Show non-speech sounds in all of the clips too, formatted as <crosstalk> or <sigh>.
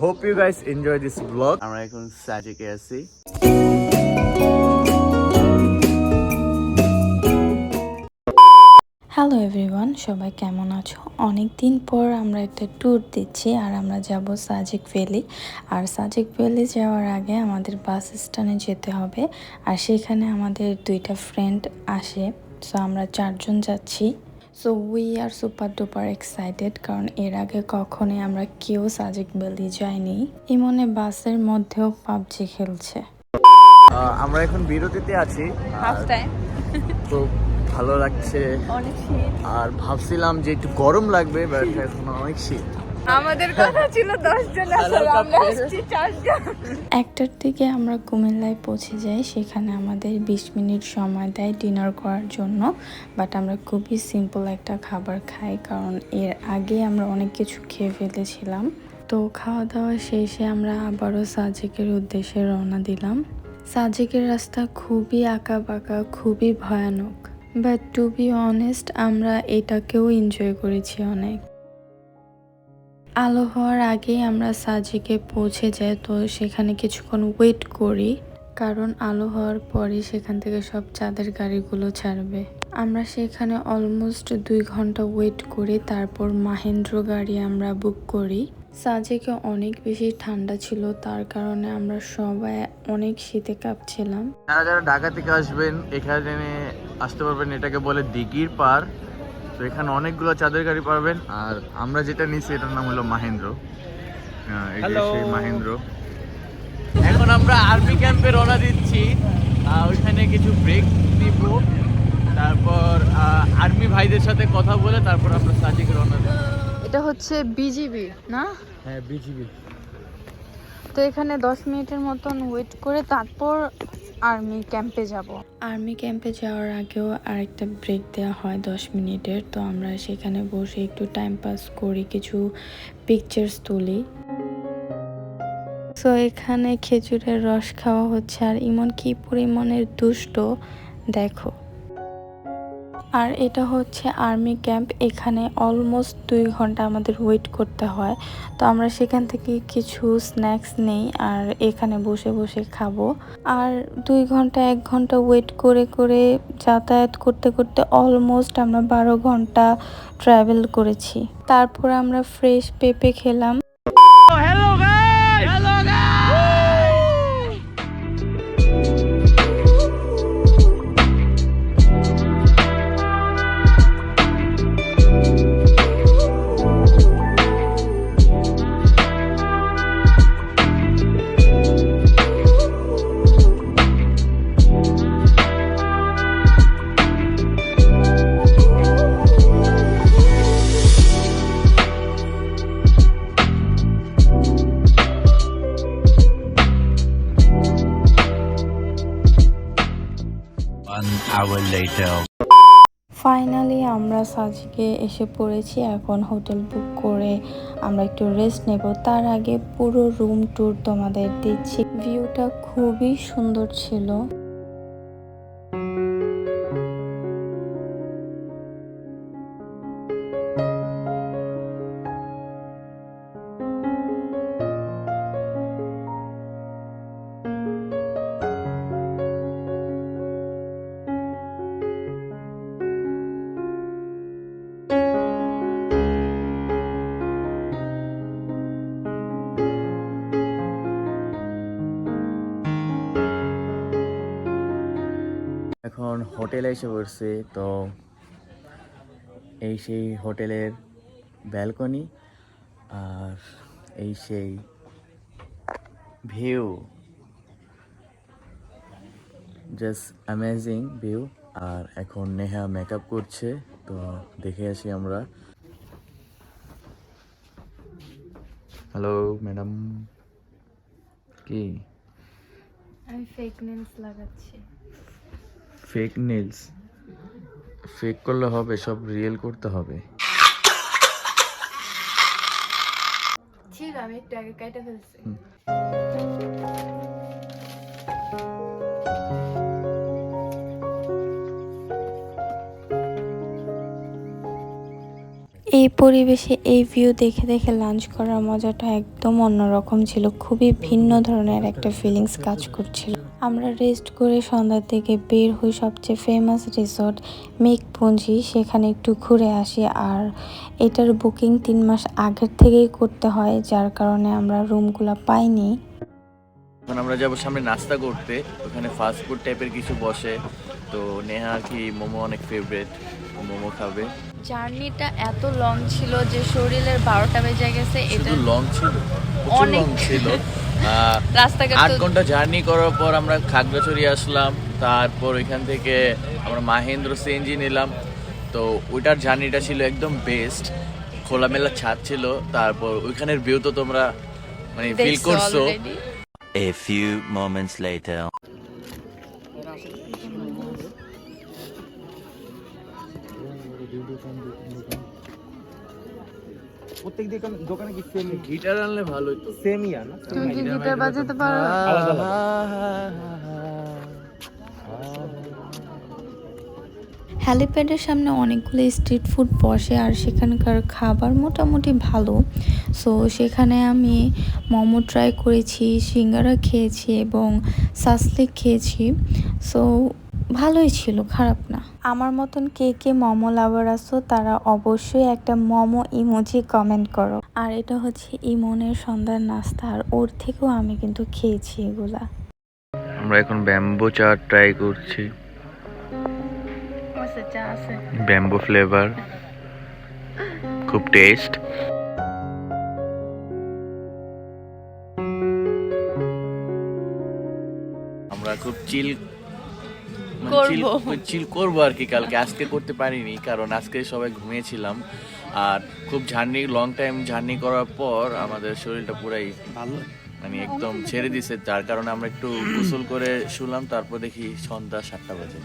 Hope you guys enjoy this blog আমরা এখন সাজিকে আছি হ্যালো এভরিওয়ান সবাই কেমন আছো? অনেক দিন পর আমরা একটা ট্যুর দিচ্ছি আর আমরা যাব সাজেক ভ্যালি আর সাজেক ভ্যালি যাওয়ার আগে আমাদের বাস স্ট্যান্ডে যেতে হবে। আর সেখানে আমাদের দুইটা ফ্রেন্ড আসে। সো আমরা চারজন যাচ্ছি। So we are super duper excited কারণ এর আগে কখনোই আমরা কেউ সাজেক বেলি যাইনি ইমনে বাসের মধ্যেও পাবজি খেলছে। আহ, আমরা এখন বিরতিতে আছি। হাফ টাইম খুব ভালো লাগছে। অনেক শীত। আর ভাবছিলাম যে একটু গরম লাগবে বাট এখন অনেক শীত। আমাদের কথা ছিল দশ জন আমরা আসছি চারজন। একটার দিকে আমরা কুমিল্লায় পৌঁছে যাই সেখানে আমাদের বিশ মিনিট সময় দেয় ডিনার করার জন্য। বাট আমরা খুবই সিম্পল একটা খাবার খাই কারণ এর আগে আমরা অনেক কিছু খেয়ে ফেলেছিলাম। তো খাওয়া দাওয়া শেষে আমরা আবারও সাজেকের উদ্দেশ্যে রওনা দিলাম। সাজেকের রাস্তা খুবই আঁকা বাঁকা খুবই ভয়ানক। বাট টু বি অনেস্ট আমরা এটাকেও এনজয় করেছি অনেক। আলো হওয়ার আগেই আমরা সাজিকে পৌঁছে যাই, তো সেখানে কিছুক্ষণ ওয়েট করি। কারণ আলো হওয়ার পরই সেখান থেকে সব চাঁদের গাড়িগুলো ছাড়বে। আমরা সেখানে অলমোস্ট দুই ঘণ্টা ওয়েট করি, তারপর মাহেন্দ্র গাড়ি আমরা বুক করি। সাজেকে অনেক বেশি ঠান্ডা ছিল, তার কারণে আমরা সবাই অনেক শীতে কাঁপছিলাম। যারা যারা ঢাকা থেকে আসবেন, এখানে আসতে পারবেন এটাকে বলে দিঘির পার। তো এখানে অনেকগুলো চাঁদের গাড়ি পাবেন। আর আমরা যেটা নিচ্ছি এটার নাম হলো মাহেন্দ্র। সেই মাহেন্দ্র। এখন আমরা আর্মি ক্যাম্পে রওনা দিচ্ছি। ওইখানে কিছু ব্রেক নিব তারপর আর্মি ভাইদের সাথে কথা বলে তারপর আমরা সাজিকে রওনা দেব। এটা হচ্ছে বিজিবি না? হ্যাঁ বিজিবি তো এখানে দশ মিনিটের মতন ওয়েট করে তারপর আর্মি ক্যাম্পে যাব। আর্মি ক্যাম্পে যাওয়ার আগেও আরেকটা ব্রেক দেওয়া হয় দশ মিনিটের। তো আমরা সেখানে বসে একটু টাইম পাস করি কিছু পিকচার্স তুলি। সো এখানে খেজুরের রস খাওয়া হচ্ছে। আর ইমন কি পরিমাণের দুষ্ট, দেখো। আর এটা হচ্ছে আর্মি ক্যাম্প। এখানে অলমোস্ট দুই ঘণ্টা আমাদের ওয়েট করতে হয়। তো আমরা সেখান থেকে কিছু স্ন্যাক্স নেই আর এখানে বসে বসে খাব। আর দুই ঘণ্টা, এক ঘণ্টা ওয়েট করে করে যাতায়াত করতে করতে অলমোস্ট আমরা বারো ঘণ্টা ট্রাভেল করেছি। তারপর আমরা ফ্রেশ পেঁপে খেলাম। আমরা সাজিকে এসে পড়েছি। এখন হোটেল বুক করে আমরা একটু রেস্ট নেব। তার আগে পুরো রুম ট্যুর তোমাদের দিচ্ছি। ভিউটা খুবই সুন্দর ছিল। হোটেলে এসে পড়ছি, তো এই সেই হোটেলের ব্যালকনি আর এই সেই ভিউ জাস্ট অ্যামেজিং ভিউ আর এখন নেহা মেকআপ করছে, তো দেখে আসি আমরা। হ্যালো ম্যাডাম কি? আমি ফেক নেলস লাগাচ্ছি। ফেক নেলস ফেক করলে হবে সব রিয়েল করতে হবে। ঠিক আমি একটু আগে কেটে ফেলছি। এই পরিবেশে এই ভিউ দেখে দেখে লাঞ্চ করার মজাটা একদম অন্যরকম ছিল। খুবই ভিন্ন ধরনের একটা ফিলিংস কাজ করছিল। আমরা রেস্ট করে সন্ধ্যার দিকে বের হই সবচেয়ে ফেমাস রিসোর্ট মেঘপুঞ্জি। সেখানে একটু ঘুরে আসি আর এটার বুকিং তিন মাস আগের থেকেই করতে হয় যার কারণে আমরা রুমগুলো পাইনি। এখন আমরা যাব সামনে নাস্তা করতে। ওখানে ফাস্ট ফুড টাইপের কিছু বসে। তো নেহা কি মোমো অনেক ফেভারেট মোমো খাবে? জার্নিটা এত লং ছিল যে শরীরের বারোটা বেজে গেছে এটা লং ছিল? অনেক। ছিল। <laughs> আট ঘণ্টা জার্নি করার পর আমরা খাগড়াছড়ি আসলাম তারপর ওইখান থেকে আমরা মাহেন্দ্র সিএনজি নিলাম তো ওইটার জার্নিটা ছিল একদম বেস্ট খোলামেলা ছাদ ছিল তারপর ওইখানের ভিউ তো তোমরা মানে ফিল করছ? A few moments later. প্রত্যেক দোকান- দোকানে কি সেম গিটার আনলে ভালো হতো সেমই তুমি কি গিটার বাজাতে পারো? আলাদা। হ্যালিপ্যাডের সামনে অনেকগুলো স্ট্রিট ফুড বসে আর সেখানকার খাবার মোটামুটি ভালো। সো সেখানে আমি মোমো ট্রাই করেছি সিঙ্গারা খেয়েছি এবং সাসলিক খেয়েছি। সো ভালোই ছিল খারাপ না। আমার মতন কে কে মোমো লাভার আছো তারা অবশ্যই একটা মোমো ইমোজি কমেন্ট করো। আর এটা হচ্ছে ইমনের সন্ধ্যার নাস্তা আর ওর থেকেও আমি কিন্তু খেয়েছি এগুলা। আমরা এখন ব্যাম্বো চাট ট্রাই করছি। চা ব্যাম্বো ফ্লেভার খুব টেস্ট আমরা খুব চিল করব। চিল করব আর কি কালকে। আজকে করতে পারিনি কারণ আজকে সবাই ঘুমিয়েছিলাম। আর খুব জার্নি লং টাইম জার্নি করার পর আমাদের শরীরটা পুরাই ভালো। মানে একদম ছেড়ে দিছে। তার কারণে আমরা একটু গোসল করে শুলাম তারপর দেখি সন্ধ্যা সাতটা বাজে।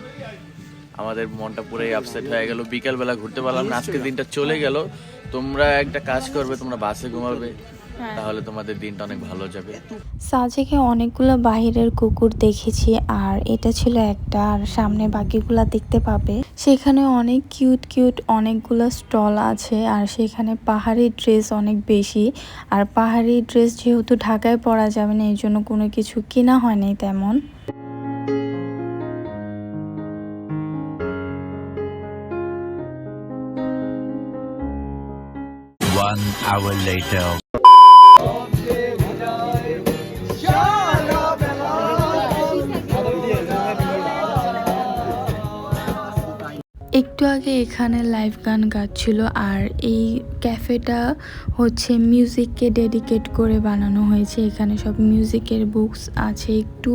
আমাদের মনটা পুরাই আপসেট হয়ে গেল। বিকাল বেলা ঘুরতে পারলাম না আজকে দিনটা চলে গেল। তোমরা একটা কাজ করবে তোমরা বাসে ঘুমাবে। তাহলে তোমাদের দিনটা অনেক ভালো যাবে। সাজেকে অনেকগুলো বাহিরের কুকুর দেখেছি আর এটা ছিল একটা আর সামনে বাকিগুলা দেখতে পাবে। সেখানে অনেক কিউট কিউট অনেকগুলো স্টল আছে আর সেখানে পাহাড়ি ড্রেস অনেক বেশি। আর পাহাড়ি ড্রেস যেহেতু ঢাকায় পরা যাবে না এই জন্য কোনো কিছু কেনা হয়নি তেমন। One hour later. একটু আগে এখানে লাইভ গান গাচ্ছিল আর এই ক্যাফেটা হচ্ছে মিউজিককে ডেডিকেট করে বানানো হয়েছে। এখানে সব মিউজিকের বুকস আছে। একটু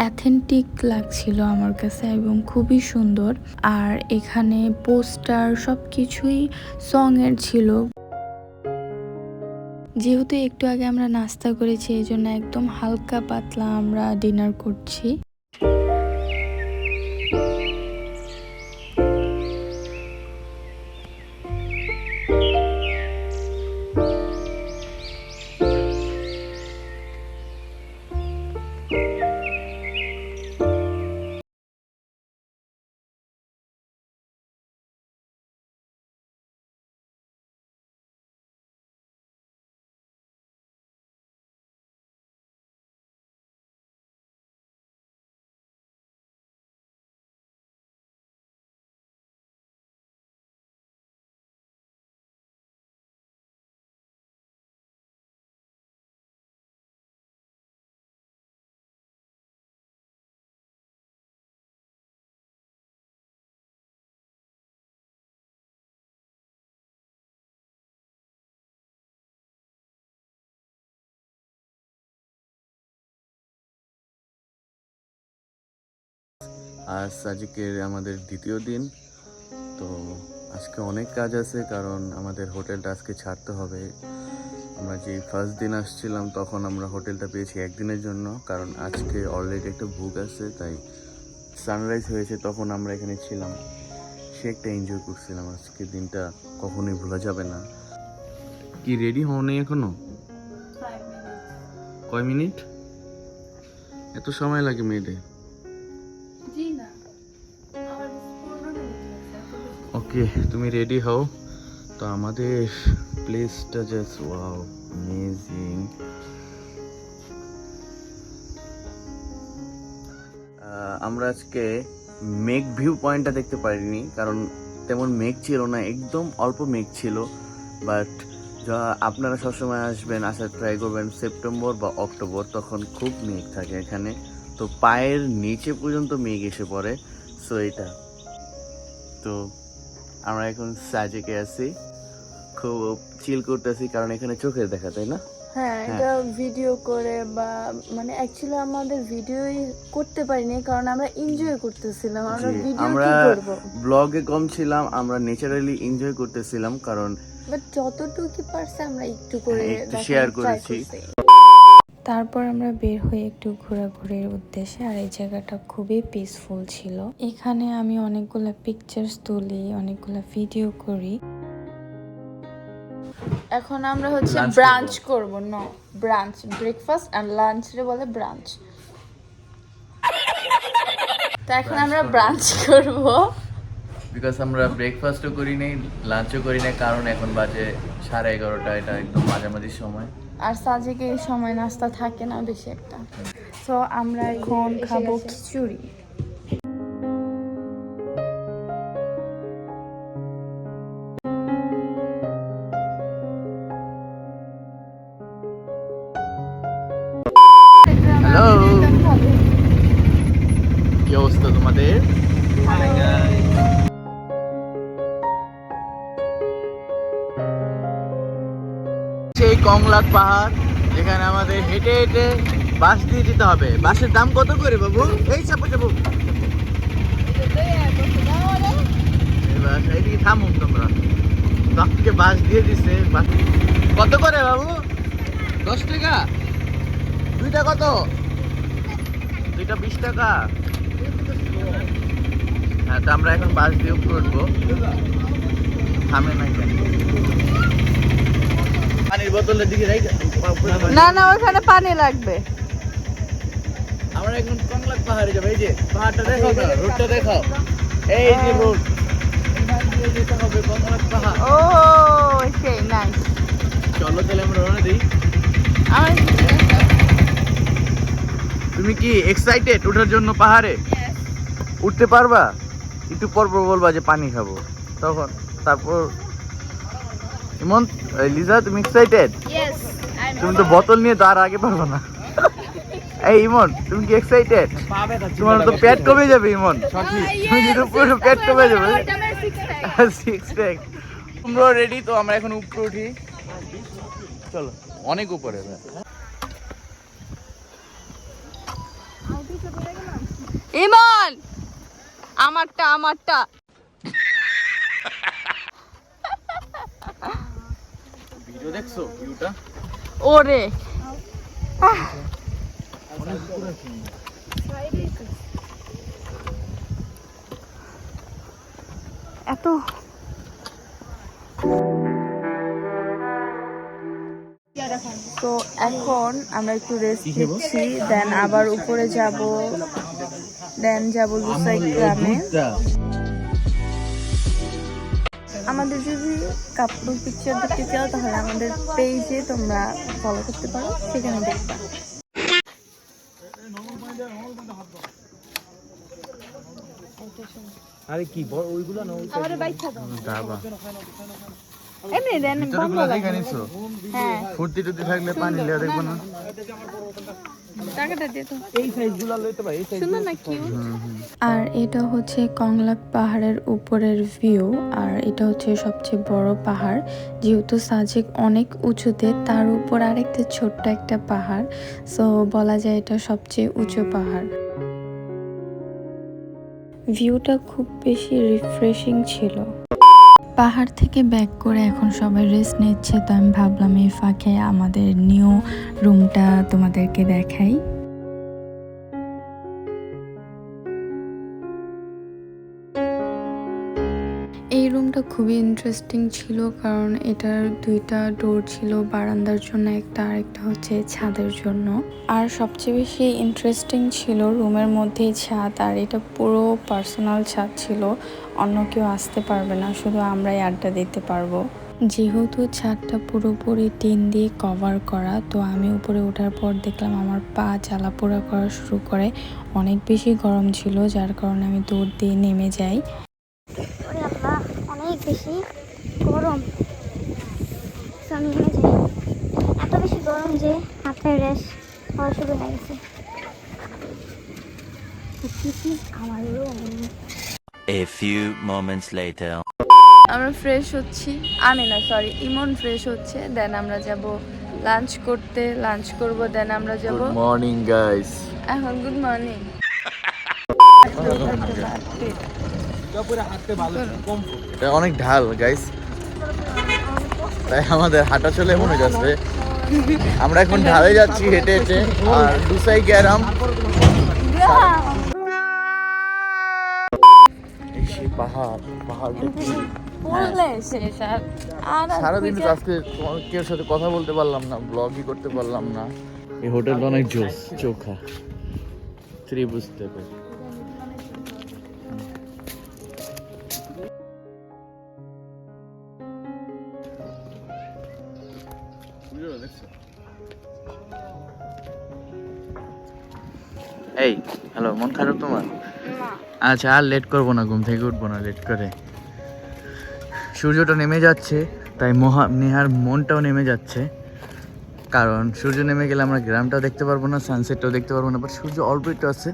অ্যাথেন্টিক লাগছিল আমার কাছে এবং খুবই সুন্দর। আর এখানে পোস্টার সব কিছুই সঙের ছিল। যেহেতু একটু আগে আমরা নাস্তা করেছি এই জন্য একদম হালকা পাতলা আমরা ডিনার করছি। আজ আজকের আমাদের দ্বিতীয় দিন। তো আজকে অনেক কাজ আছে কারণ আমাদের হোটেলটা আজকে ছাড়তে হবে। আমরা যে ফার্স্ট দিন আসছিলাম তখন আমরা হোটেলটা পেয়েছি একদিনের জন্য কারণ আজকে অলরেডি একটা বুক আছে তাই সানরাইজ হয়েছে তখন আমরা এখানে ছিলাম। সে একটা এনজয় করছিলাম আজকে দিনটা কখনোই ভোলা যাবে না। কি রেডি হওনি এখনও? কয় মিনিট? এত সময় লাগে মেয়েদের। ওকে, তুমি রেডি হও। তো আমাদের প্লেসটা জাস্ট ওয়াও অ্যামেজিং আমরা আজকে মেঘ ভিউ পয়েন্টটা দেখতে পারিনি, কারণ তেমন মেঘ ছিল না, একদম অল্প মেঘ ছিল। বাট যা আপনারা সবসময় আসবেন, আসার ট্রাই করবেন সেপ্টেম্বর বা অক্টোবর তখন খুব মেঘ থাকে এখানে। তো পায়ের নিচে পর্যন্ত মেঘ এসে পড়ে সো এটা। তো আমরা এখন সাজেকে আছি। খুব চিল করতেছি কারণ এখানে চোখের দেখা তাই না? হ্যাঁ হ্যাঁ। এটা ভিডিও করে বা মানে অ্যাকচুয়ালি আমাদের ভিডিওই করতে পারিনি কারণ আমরা এনজয় করতেছিলাম। আমরা ভিডিও আমরা ব্লগে কম ছিলাম আমরা ন্যাচারালি এনজয় করতেছিলাম কারণ বাট যতটুকু পারছে আমরা একটু করে হ্যাঁ, একটু দেখানোর করেছি। তারপর আমরা বের হয়ে একটু ঘোরাঘুরির উদ্দেশ্যে আর এই জায়গাটা খুবই পিসফুল ছিল। এখানে আমি অনেকগুলো পিকচার্স তুলি অনেকগুলো ভিডিও করি। এখন আমরা হচ্ছে ব্রাঞ্চ করব। নো ব্রাঞ্চ ব্রেকফাস্ট আর লাঞ্চ রে বলে ব্রাঞ্চ তো এখন আমরা ব্রাঞ্চ করব। বিকজ আমরা ব্রেকফাস্টও করি নাই লাঞ্চও করি নাই কারণ এখন বাজে সাড়ে এগারোটা এটা একদম মাঝামাঝি সময়। আর সাজেকে এই সময় নাস্তা থাকে না বেশি একটা। তো আমরা এখন খাব খিচুড়ি। সেই পাহাড়, যেখানে আমাদের হেঁটে হেঁটে বাস দিয়ে যেতে হবে। বাসের দাম কত করে বাবু? এই চাপো চাপো। এইদিকে থামুন তোমরা। বাপকে বাস দিয়ে দিছে। বাস- কত করে বাবু? দশ টাকা? দুইটা কত? দুইটা বিশ টাকা। হ্যাঁ তো আমরা এখন বাস দিয়ে উপরে উঠবো। থামে না কেন? পানির বোতলের দিকে না না ওখানে পানি লাগবে। আমরা এখন কংলাক পাহাড়ে যাব এই যে পাহাড়টা দেখাও না রোডটা দেখাও। এই যে রোড যেতে হবে কংলাক পাহাড়। ও সেই নাইস চলো তাহলে আমরা রওনা দিই। তুমি কি এক্সাইটেড ওঠার জন্য পাহাড়ে? উঠতে পারবা? একটু পর পর বলবা যে পানি খাব। তখন তারপর ইমন লিজা তুমি এক্সাইটেড ইয়েস তুমি তো বোতল নিয়ে তো আর আগে পারব না। এই ইমন তুমি কি এক্সাইটেড তোমার তো পেট কমে যাবে ইমন। তুমি যদি পুরো পেট কমে যাবে। সিক্স প্যাক তোমরা রেডি তো আমরা এখন উপরে উঠি। চলো অনেক উপরে। ইমন! আমারটা আমারটা। <laughs> দেখছ ভিউটা? ওরে। এত। তো এখন আমরা একটু রেস্ট নিচ্ছি দেন আবার উপরে যাব। দেন যাব লুসাই গ্রামে। আমাদের যদি কাপড় পিকচার দেখতে চাও তাহলে আমাদের পেজে তোমরা ফলো করতে পারো সেখানে দেখবা আরে কি বড় ওইগুলো না ওই আমাদের বাইক দাবা। এমনি দেন বন্ধ হ্যাঁ। ফুর্তি থাকলে পানি লেয়া দেখব না? টাকাটা দে তো। এই সাইজগুলো লইতে পারি এই সাইজ সুন্দর না কিউট আর এটা হচ্ছে কংলাক পাহাড়ের উপরের ভিউ আর এটা হচ্ছে সবচেয়ে বড় পাহাড়। যেহেতু সাজেক অনেক উঁচুতে তার উপর আরেকটা ছোট্ট একটা পাহাড়। সো বলা যায় এটা সবচেয়ে উঁচু পাহাড়। ভিউটা খুব বেশি রিফ্রেশিং ছিল। পাহাড় থেকে ব্যাক করে এখন সবাই রেস্ট নিচ্ছে। তো আমি ভাবলাম এই ফাঁকে আমাদের নিউ রুমটা তোমাদেরকে দেখাই। রুমটা খুবই ইন্টারেস্টিং ছিল, কারণ এটার দুইটা ডোর ছিল, বারান্দার জন্য একটা, আরেকটা হচ্ছে ছাদের জন্য। আর সবচেয়ে বেশি ইন্টারেস্টিং ছিল রুমের মধ্যেই ছাদ, আর এটা পুরো পার্সোনাল ছাদ ছিল, অন্য কেউ আসতে পারবে না, শুধু আমরাই আড্ডা দিতে পারব। যেহেতু ছাদটা পুরোপুরি টিন দিয়ে কভার করা, তো আমি উপরে ওঠার পর দেখলাম আমার পা জ্বালা পোড়া করা শুরু করে। অনেক বেশি গরম ছিল, যার কারণে আমি দৌড় দিয়ে নেমে যাই। বেশি গরম। আমি যাই এত বেশি গরম যে হাতের র্যাশ হওয়া শুরু হয়ে গেছে। আমার room A few moments later. আমরা ফ্রেশ হচ্ছি। আমি না সরি ইমন ফ্রেশ হচ্ছে। দেন আমরা যাব লাঞ্চ করতে। লাঞ্চ করব দেন আমরা যাব গুড মর্নিং গাইস এখন গুড মর্নিং <laughs> এটা অনেক ঢাল গাইস তাই আমাদের হাঁটা চলে মনে যাচ্ছে আমরা এখন ঢালে যাচ্ছি হেঁটে হেঁটে আর দুসাই গ্যারাম। পাহাড় পাহাড় সারাদিন আজকে কেউ সাথে কথা বলতে পারলাম না ব্লগই করতে পারলাম না। এই হোটেলটা অনেক জোস চোখা। ত্রিভুজ থেকে এই হ্যালো মন খারাপ তোমার? আচ্ছা আর লেট করব না ঘুম থেকে উঠবো না লেট করে। সূর্যটা নেমে যাচ্ছে তাই মহা নেহার মনটাও নেমে যাচ্ছে। কারণ সূর্য নেমে গেলে আমরা গ্রামটাও দেখতে পারব না সানসেটটাও দেখতে পারব না বাট সূর্য অল্প একটু আছে।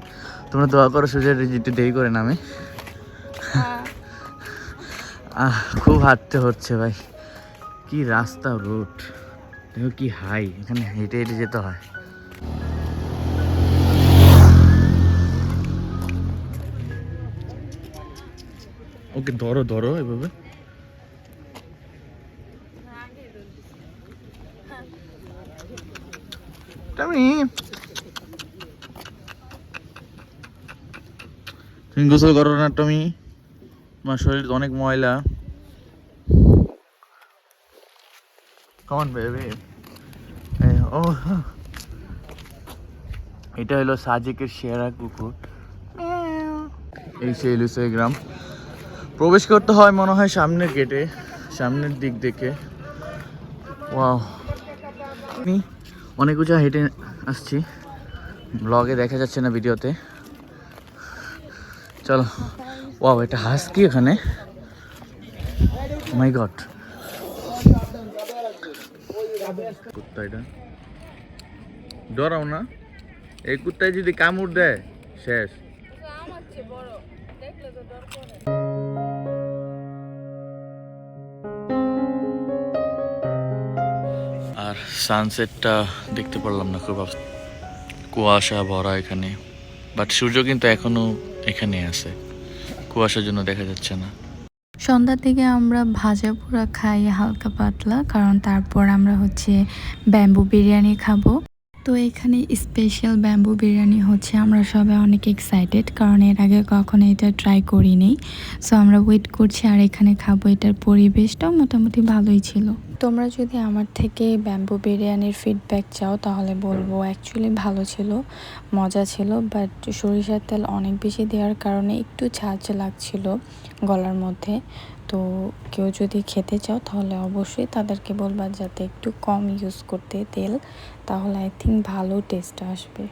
তোমরা দোয়া করো সূর্যের একটু দেরি করে নামে। হ্যাঁ। আহ খুব হাঁটতে হচ্ছে ভাই। কি রাস্তা রোড দেখো কি হাই এখানে হেঁটে হেঁটে যেতে হয়। ওকে ধরো ধরো এভাবে। তুমি গোসল করো না টমি। তোমার শরীর অনেক ময়লা। কমন বেবি ও। এটা হলো সাজেকের সেরা কুকুর। এই সেই গ্রাম। প্রবেশ করতে হয় মনে হয় সামনের গেটে সামনের দিক ওয়াও আমি অনেক উঁচা হেঁটে আসছি। ব্লগে দেখা যাচ্ছে না ভিডিওতে চলো। ওয়াও এটা হাস কি এখানে মাই গড এটা। ডরাও না। এই কুত্তায় যদি কামড় দেয়, শেষ। সানসেটটা দেখতে পারলাম না খুব কুয়াশা, ভরা এখানে। বাট সূর্য কিন্তু এখনও এখানে আছে। কুয়াশার জন্য দেখা যাচ্ছে না। সন্ধ্যার দিকে আমরা ভাজা পোড়া খাই হালকা পাতলা, কারণ তারপর আমরা হচ্ছে ব্যাম্বু বিরিয়ানি খাব। তো এখানে স্পেশাল ব্যাম্বু বিরিয়ানি হচ্ছে, আমরা সবাই অনেক এক্সাইটেড কারণ এর আগে কখনো এটা ট্রাই করিনি। সো আমরা ওয়েট করছি আর এখানে খাব, এটার পরিবেশটাও মোটামুটি ভালোই ছিল। তোমরা যদি আমার থেকে ব্যাম্বু বিরিয়ানির ফিডব্যাক চাও, তাহলে বলব অ্যাকচুয়ালি ভালো ছিল, মজা ছিল বাট সরিষার তেল অনেক বেশি দেওয়ার কারণে একটু ঝাঁঝ লাগছিল গলার মধ্যে। তো কেউ যদি খেতে চাও তাহলে অবশ্যই তাদেরকে বলবা যাতে একটু কম ইউজ করতে তেল, তাহলে আই থিঙ্ক ভালো টেস্ট আসবে।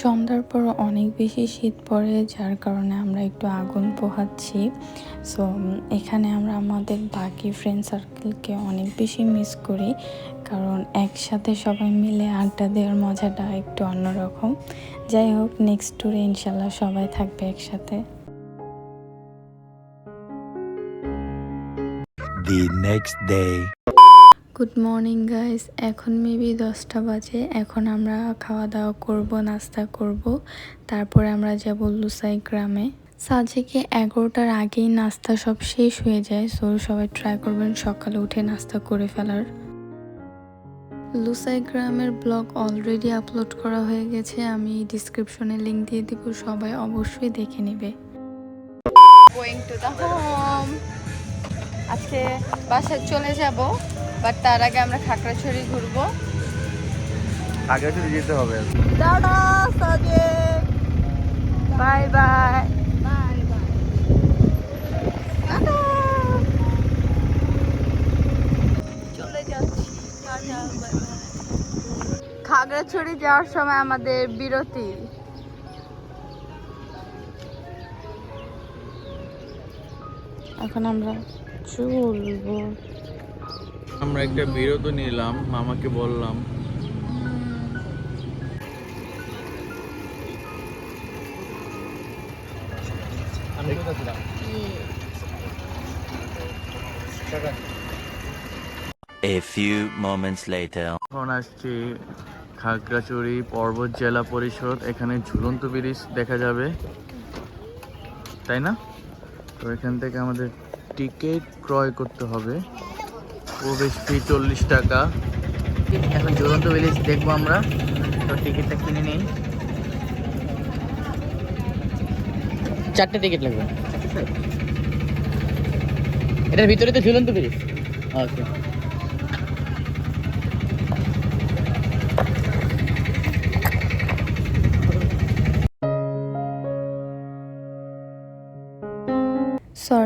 সন্ধ্যার পর অনেক বেশি শীত পড়ে, যার কারণে আমরা একটু আগুন পোহাচ্ছি। সো এখানে আমরা আমাদের বাকি ফ্রেন্ড সার্কেলকে অনেক বেশি মিস করি, কারণ একসাথে সবাই মিলে আড্ডা দেওয়ার মজাটা একটু অন্যরকম। যাই হোক নেক্সট ট্যুরে ইনশাল্লাহ সবাই থাকবে একসাথে। The next day. Good morning guys এখন মেবি দশটা বাজে। এখন আমরা খাওয়া দাওয়া করব, নাস্তা করব। তারপরে আমরা যাব লুসাই গ্রামে। সাজেকে এগারোটার আগেই নাস্তা সব শেষ হয়ে যায় সো সবাই ট্রাই করবেন সকালে উঠে নাস্তা করে ফেলার। লুসাই গ্রামের ব্লগ অলরেডি আপলোড করা হয়ে গেছে। আমি ডিসক্রিপশনে লিঙ্ক দিয়ে দিব, সবাই অবশ্যই দেখে নেবে। আজকে বাসায় চলে যাব। বাট তার আগে আমরা খাগড়াছড়ি ঘুরবো। তো যেতে হবে। Tata Sajek bye bye. Bye bye চলে যাচ্ছি। Bye bye. খাগড়াছড়ি যাওয়ার সময় আমাদের বিরতি। এখন আমরা চলবো। আমরা একটা বিরত নিলাম মামাকে বললাম। A few moments later. এখন আসছি খাগড়াছড়ি পর্বত জেলা পরিষদ এখানে ঝুলন্ত ব্রিজ দেখা যাবে। তাই না? তো এখান থেকে আমাদের টিকিট ক্রয় করতে হবে। প্রবেশ ফি চল্লিশ টাকা। এখন ঝুলন্ত ভিলেজ দেখব আমরা। তো টিকিটটা কিনে নিই। চারটে টিকিট লাগবে। এটার ভিতরে তো ঝুলন্ত ব্রিজ আচ্ছা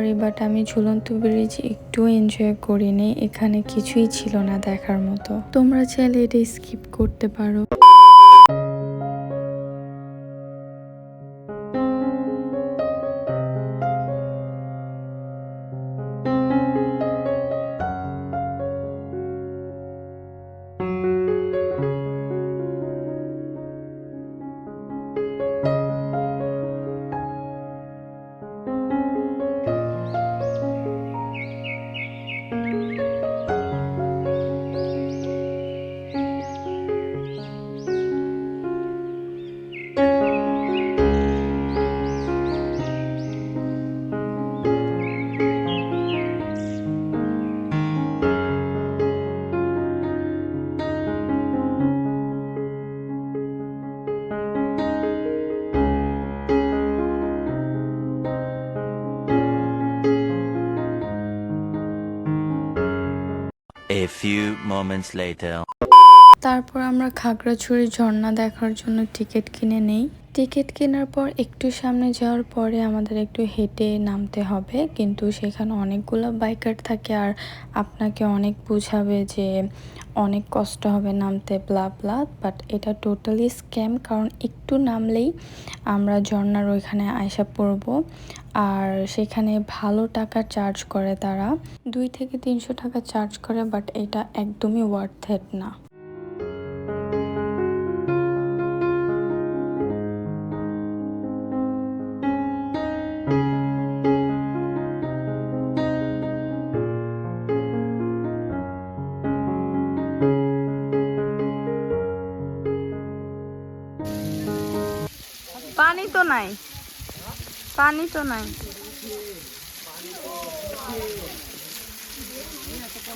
সরি বাট আমি ঝুলন্ত ব্রিজ একটু এনজয় করিনি। এখানে কিছুই ছিল না দেখার মতো। তোমরা চাইলে এটা স্কিপ করতে পারো। Few moments later. তারপর আমরা খাগড়াছড়ি ঝর্ণা দেখার জন্য টিকিট কিনে নেই টিকিট কেনার পর একটু সামনে যাওয়ার পরে আমাদের একটু হেঁটে নামতে হবে। কিন্তু সেখানে অনেকগুলো বাইকার থাকে আর আপনাকে অনেক বুঝাবে যে অনেক কষ্ট হবে নামতে ব্লা ব্লা বাট এটা টোটালি স্ক্যাম কারণ একটু নামলেই আমরা ঝর্নার ওইখানে আয়সা পড়ব। আর সেখানে ভালো টাকা চার্জ করে তারা। দুই থেকে তিনশো টাকা চার্জ করে বাট এটা একদমই ওয়ার্থ ইট না। তো নাই।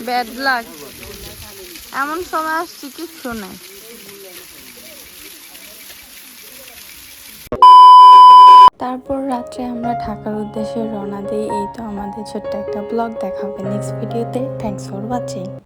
ব্যাড লাগ এমন সময় আসছি, কিচ্ছু নাই। তারপর রাত্রে আমরা ঢাকার উদ্দেশ্যে রওনা দিই। এই তো আমাদের ছোট্ট একটা ব্লগ দেখাবে নেক্সট ভিডিওতে থ্যাংকস ফর ওয়াচিং